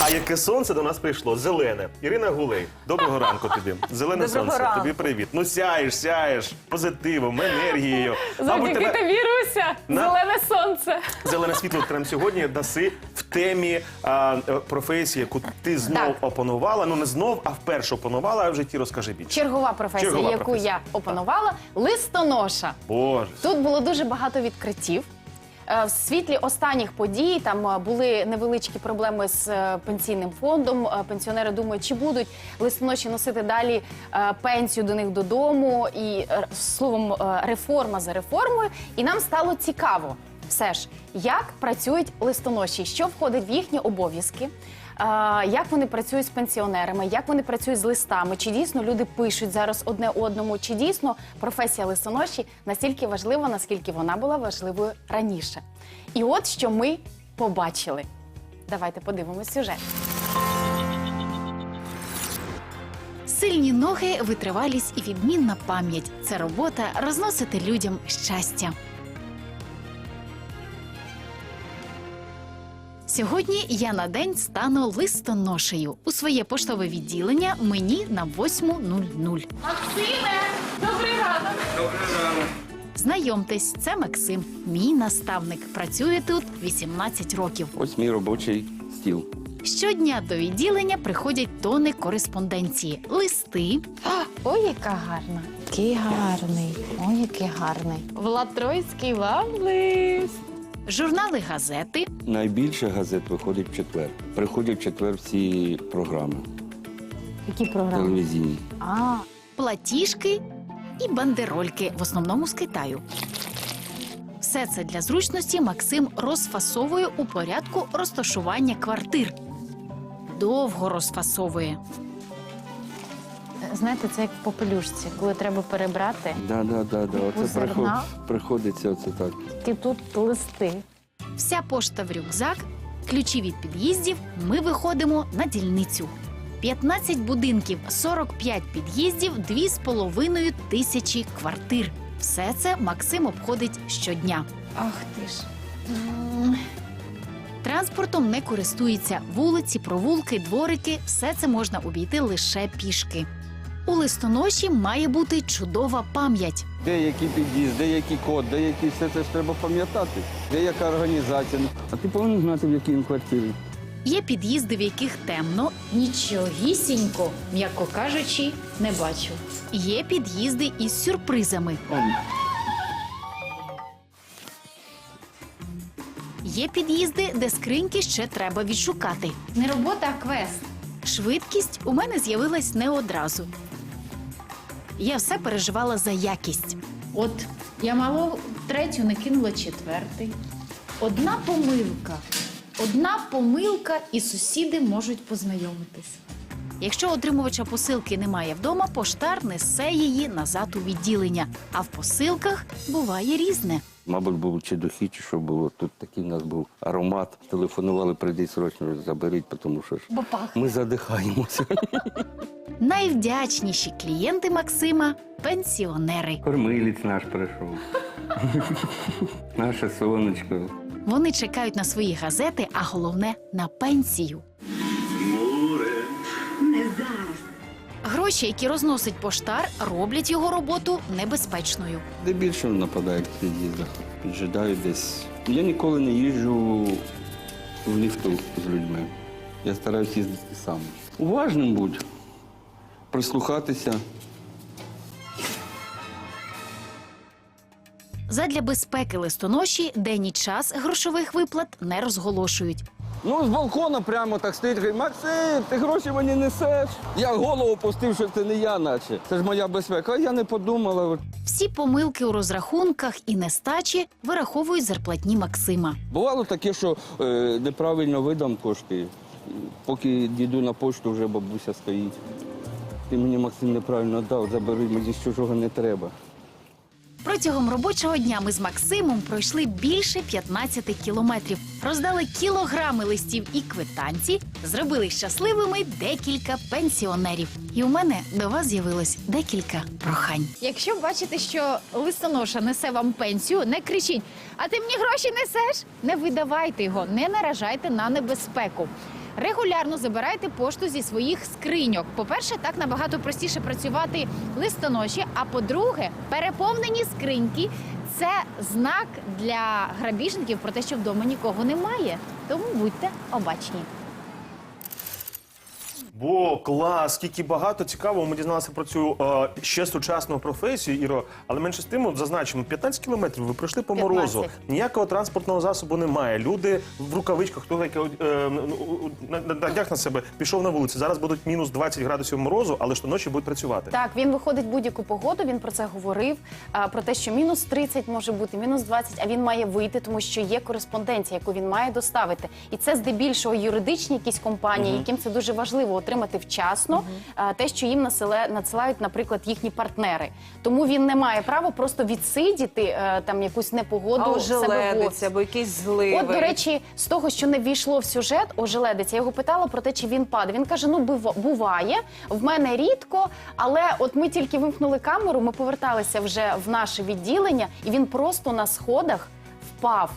А яке сонце до нас прийшло? Зелене. Ірина Гулей, доброго ранку тобі. Зелене Доброго сонце. ранку. Тобі привіт. Ну сяєш, сяєш позитивом, енергією. Завдяки тебе тобі, Руся, На- зелене сонце. зелене світло прямо сьогодні даси в темі а, е, професії, яку ти знов Так. опанувала. Ну не знов, а вперше опанувала, а в житті розкажи більше. Чергова професія, Чергова яку професія. я опанувала, листоноша. Боже. Тут було дуже багато відкриттів. Е, В світлі останніх подій там е, були невеличкі проблеми з е, пенсійним фондом. Пенсіонери думають, чи будуть листоноші носити далі пенсію до них додому. І словом, реформа за реформою. І нам стало цікаво, все ж, як працюють листоноші, що входить в їхні обов'язки. Як вони працюють з пенсіонерами, як вони працюють з листами? Чи дійсно люди пишуть зараз одне одному? Чи дійсно професія листоноші настільки важлива, наскільки вона була важливою раніше? І от що ми побачили. Давайте подивимось сюжет. Сильні ноги, витривалість і відмінна пам'ять це робота розносити людям щастя. Сьогодні я на день стану листоношею. У своє поштове відділення мені на 8.00. Добрий ранок. Знайомтесь, це Максим, мій наставник. Працює тут 18 років. Ось мій робочий стіл. Щодня до відділення приходять тони кореспонденції, листи, Ой, яка гарна! Який гарний! Ой, який гарний! Влад Тройський вам лист! Журнали газети, Найбільше газет виходить в четвер. Приходять в четвер всі програми Які програми? телевізійні. А, платіжки і бандерольки, в основному з Китаю. Все це для зручності Максим розфасовує у порядку розташування квартир. Довго розфасовує. Знаєте, це як в попелюшці, коли треба перебрати. Да, да, да, да. Оце Зерна. приход... приходиться оце так. Тільки тут листи. Вся пошта в рюкзак, ключі від під'їздів. Ми виходимо на дільницю. 15 будинків, 45 під'їздів, 2,5 тисячі квартир. Все це Максим обходить щодня. Ах ти ж. Транспортом не користується вулиці, провулки, дворики. Все це можна обійти лише пішки. У листоноші має бути чудова пам'ять. Де який під'їзд, де який код, де який все це ж треба пам'ятати. Де яка організація. А ти повинен знати, в якій він квартирі. Є під'їзди, в яких темно, Нічогісінько, м'яко кажучи, не бачу. є під'їзди із сюрпризами. Он, Є під'їзди, де скриньки ще треба відшукати. Не робота, а квест. Швидкість у мене з'явилась не одразу. Я все переживала за якість. От я мало третю не кинула четвертий. Одна помилка. Одна помилка, і сусіди можуть познайомитись. Якщо отримувача посилки немає вдома, поштар несе її назад у відділення. А в посилках буває різне. Мабуть, був чи дохід, чи що було. Тут такий у нас був аромат. Телефонували, прийдіть срочно заберіть, тому що ж ми задихаємося. Найвдячніші клієнти Максима пенсіонери. Кормилець наш прийшов. Наше сонечко. Вони чекають на свої газети, а головне на пенсію. Гроші, які розносить поштар, роблять його роботу небезпечною. Де більше нападають в під'їздах. Піджидаю десь. Я ніколи не їжджу в ліфту з людьми. Я стараюсь їздити сам. Уважним будь, прислухатися. Задля безпеки листоноші день і час грошових виплат не розголошують. Ну, з балкона прямо так стоїть, говорить, Максим, ти гроші мені несеш. Я голову пустив, що це не я, наче. Це ж моя безпека. А я не подумала. Всі помилки у розрахунках і нестачі вираховують зарплатні Максима. Бувало таке, що е, неправильно видам кошти. Поки діду на пошту, вже бабуся стоїть. Ти мені Максим неправильно дав, забери, мені з чужого не треба. Протягом робочого дня ми з Максимом пройшли більше 15 кілометрів, роздали кілограми листів і квитанцій, зробили щасливими декілька пенсіонерів. І у мене до вас з'явилось декілька прохань. Якщо бачите, що листоноша несе вам пенсію, не кричіть, а ти мені гроші несеш? Не видавайте його, не наражайте на небезпеку. Регулярно забирайте пошту зі своїх скриньок. По-перше, так набагато простіше працювати листоноші. А по-друге, переповнені скриньки це знак для грабіжників про те, що вдома нікого немає. Тому будьте обачні. Бо клас, скільки багато цікавого. Ми дізналися про цю е, ще сучасну професію, Іро. Але менше з тим, от зазначимо, 15 кілометрів ви пройшли по 15. морозу. Ніякого транспортного засобу немає. Люди в рукавичках, хто таке е, ну, на- на- надяг на себе, пішов на вулицю. Зараз будуть мінус 20 градусів морозу, але щоночі будуть працювати. Так, він виходить будь-яку погоду. Він про це говорив. а, Про те, що мінус 30 може бути, мінус 20, а він має вийти, тому що є кореспонденція, яку він має доставити. І це здебільшого юридичні якісь компанії, яким це дуже важливо отримати вчасно а, те, що їм населе- надсилають, наприклад, їхні партнери. Тому він не має права просто відсидіти е, там якусь непогоду А в себе в або якісь зливи. От, до речі, з того, що не ввійшло в сюжет, ожеледець, я його питала про те, чи він падає. Він каже: ну бува- буває, в мене рідко, але от ми тільки вимкнули камеру, ми поверталися вже в наше відділення, і він просто на сходах впав.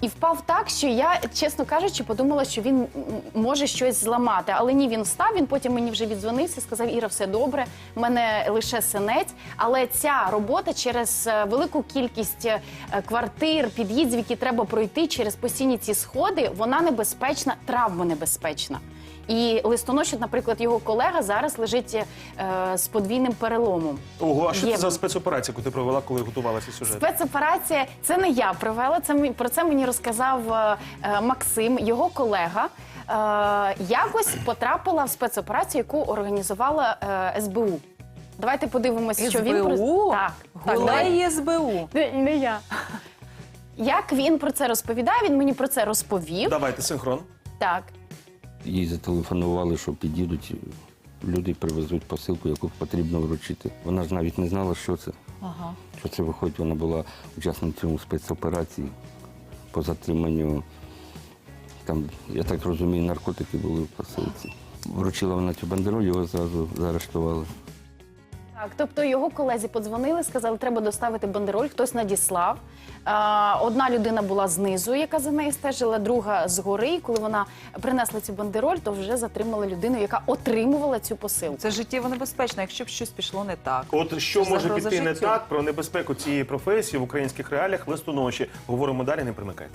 І впав так, що я, чесно кажучи, подумала, що він може щось зламати. Але ні, він встав. Він потім мені вже віддзвонився, сказав: Іра, все добре, в мене лише синець. Але ця робота через е, велику кількість е, квартир, під'їздів, які треба пройти через постійні ці сходи, вона небезпечна, травмонебезпечна. І листоноші, наприклад, його колега зараз лежить е, з подвійним переломом. Ого, а що Є. це за спецоперація, яку ти провела, коли готувалася сюжет? Спецоперація це не я провела. Це мені- про це мені розказав е, е, Максим, його колега. Е, якось потрапила в спецоперацію, яку організувала е, СБУ. Давайте подивимося, що він СБУ? так, так Гулей СБУ. не, не я. Як він про це розповідає? Він мені про це розповів. Давайте синхрон. Так. Їй зателефонували, що підійдуть люди привезуть посилку, яку потрібно вручити. Вона ж навіть не знала, що це. Ага. Що це виходить, вона була учасницею спецоперації по затриманню. Там, я так розумію, наркотики були в посилці. Вручила вона цю бандероль, його зразу заарештували. Так, тобто його колезі подзвонили, сказали, треба доставити бандероль, хтось надіслав. А, одна людина була знизу, яка за нею стежила, друга згори. І коли вона принесла цю бандероль, то вже затримали людину, яка отримувала цю посилку. Це життєво небезпечно, якщо б щось пішло не так. От що Це може загроза піти не життю. так про небезпеку цієї професії в українських реаліях листоноші. Говоримо далі, не примикайте.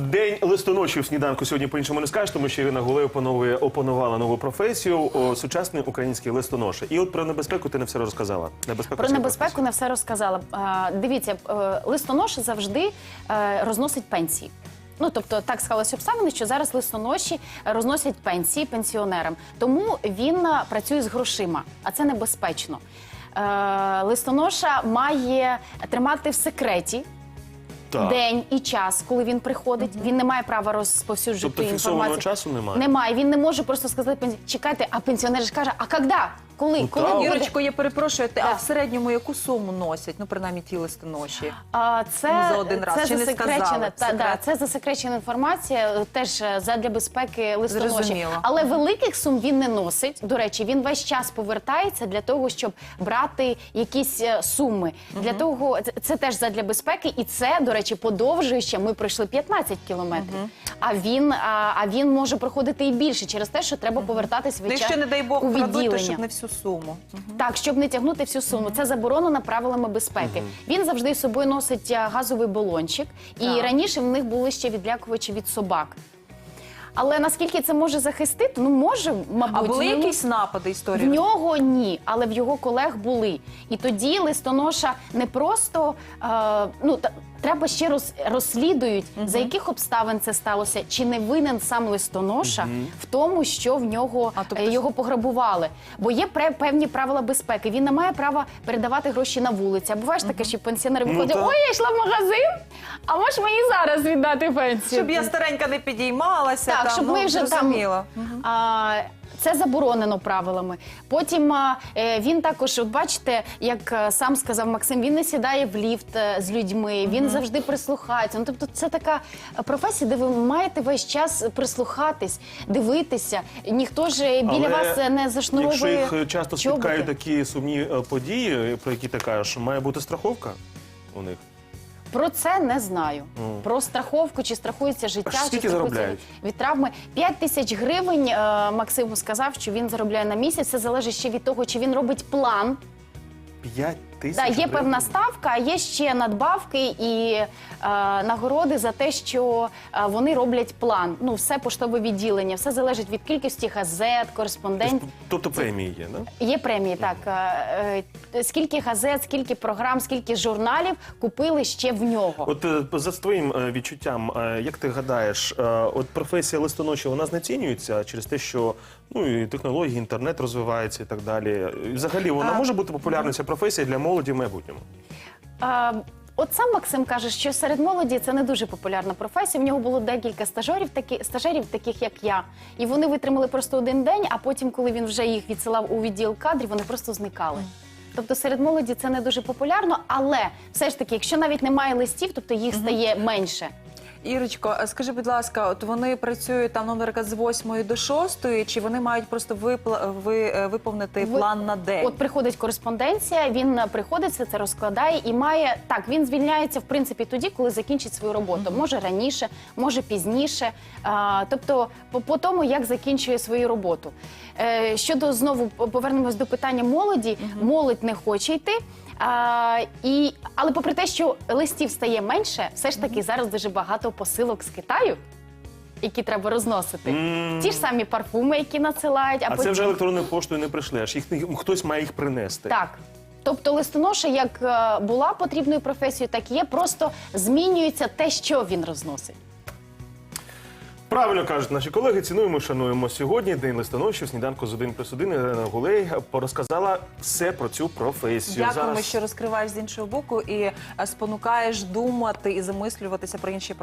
День листоноші в сніданку сьогодні по-іншому не скажеш, тому що Ірина Гулей опановує опанувала нову професію о, сучасний український листоноша. І от про небезпеку ти не все розказала. Небезпеку Про небезпеку не все розказала. А, Дивіться, е, листонош завжди е, розносить пенсії. Ну, тобто, так склалися обставини, що зараз листоноші розносять пенсії пенсіонерам. Тому він е, працює з грошима, а це небезпечно. Е, Листоноша має тримати в секреті Так. день і час, коли він приходить. Він не має права розповсюджувати Тобто фіксованого інформацію. часу немає? Немає. Він не може просто сказати пенсі- чекайте, а пенсіонер ж каже, а коли? Коли? Ну, коли буде? Ірочко, я перепрошую, ти- а в середньому яку суму носять? Ну, принаймні ті листоноші. А, це, Ну, за один раз. Це Чи не засекречена, сказали? та, Секрет? да, це засекречена інформація, е, теж е, задля безпеки листоноші. Зрозуміло. Але великих сум він не носить. До речі, він весь час повертається для того, щоб брати якісь е, суми. Для того це, це теж задля безпеки, і це, до речі, подовжує ще. Ми пройшли 15 кілометрів. А він а, а він може проходити і більше через те, що треба повертатись Ну, якщо, час не дай Бог, у крадуть, то відділення. щоб не всю суму. Так, щоб не тягнути всю суму. Це заборонено правилами безпеки. Він завжди з собою носить а, газовий балончик, і Так. раніше в них були ще відлякувачі від собак. Але наскільки це може захистити? Ну може, мабуть, А були ну, якісь напади в історії? нього ні, але в його колег були. І тоді листоноша не просто е, ну та, треба ще роз, розслідують, за яких обставин це сталося, чи не винен сам листоноша в тому, що в нього А, тобто е, його пограбували. Бо є пре- певні правила безпеки. Він не має права передавати гроші на вулиці. А буває ж таке, що пенсіонери Ну, виходять: так. ой, я йшла в магазин, а можеш мені зараз віддати пенсію? Щоб я старенька не підіймалася. Так, там, щоб ну, ми вже там зрозуміло. а, Це заборонено правилами. Потім е, він також, от бачите, як е, сам сказав Максим, він не сідає в ліфт е, з людьми, він завжди прислухається. Ну тобто, це така професія, де ви маєте весь час прислухатись, дивитися. Ніхто ж біля Але вас не зашнуровує. Якщо їх е, часто чоботи. спіткають такі сумні е, події, про які ти кажеш, має бути страховка у них. Про це не знаю. Про страховку, чи страхується життя, А скільки чи страхується заробляють? від травми. 5 тисяч гривень е, Максим сказав, що він заробляє на місяць. Це залежить ще від того, чи він робить план. 5 тисяч Да, є гривень? певна ставка, а є ще надбавки і е, нагороди за те, що е, вони роблять план. Ну, все поштове відділення, все залежить від кількості газет, кореспондентів. Тобто премії є, да? Є премії, так. Е, е, Скільки газет, скільки програм, скільки журналів купили ще в нього. От е, за твоїм е, відчуттям, е, як ти гадаєш, е, от професія листоноші вона знецінюється через те, що ну і технології, інтернет розвивається і так далі. І Взагалі вона А, може бути популярною ця професія для молоді в майбутньому. А, От сам Максим каже, що серед молоді це не дуже популярна професія. В нього було декілька стажерів, такі стажерів, таких як я. І вони витримали просто один день, а потім, коли він вже їх відсилав у відділ кадрів, вони просто зникали. Тобто серед молоді це не дуже популярно, але все ж таки, якщо навіть немає листів, тобто їх стає менше. Ірочко, скажи, будь ласка, от вони працюють там, ну, наприклад, з 8 до 6, чи вони мають просто випла... ви... е, виповнити Ви- план на день? От приходить кореспонденція, він е, приходить, все це розкладає і має так. Він звільняється в принципі тоді, коли закінчить свою роботу. Може раніше, може пізніше. А, тобто, по, по тому, як закінчує свою роботу. Е, щодо знову повернемось до питання молоді, молодь не хоче йти. А, і, але попри те, що листів стає менше, все ж таки зараз дуже багато посилок з Китаю. Які треба розносити, М. ті ж самі парфуми, які надсилають, а, А, потім... це вже електронною поштою не прийшли, аж їх не- хтось має їх принести. Так. Тобто листоноша як е, була потрібною професією, так і є. Просто змінюється те, що він розносить. Правильно кажуть наші колеги, цінуємо, шануємо сьогодні. День листоношів, сніданку з 1 плюс 1. Ірина Гулей порозказала все про цю професію. Дякуємо, що розкриваєш з іншого боку і е, спонукаєш думати і замислюватися про інші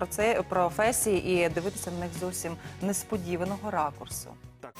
професії і дивитися на них зовсім несподіваного ракурсу. Так.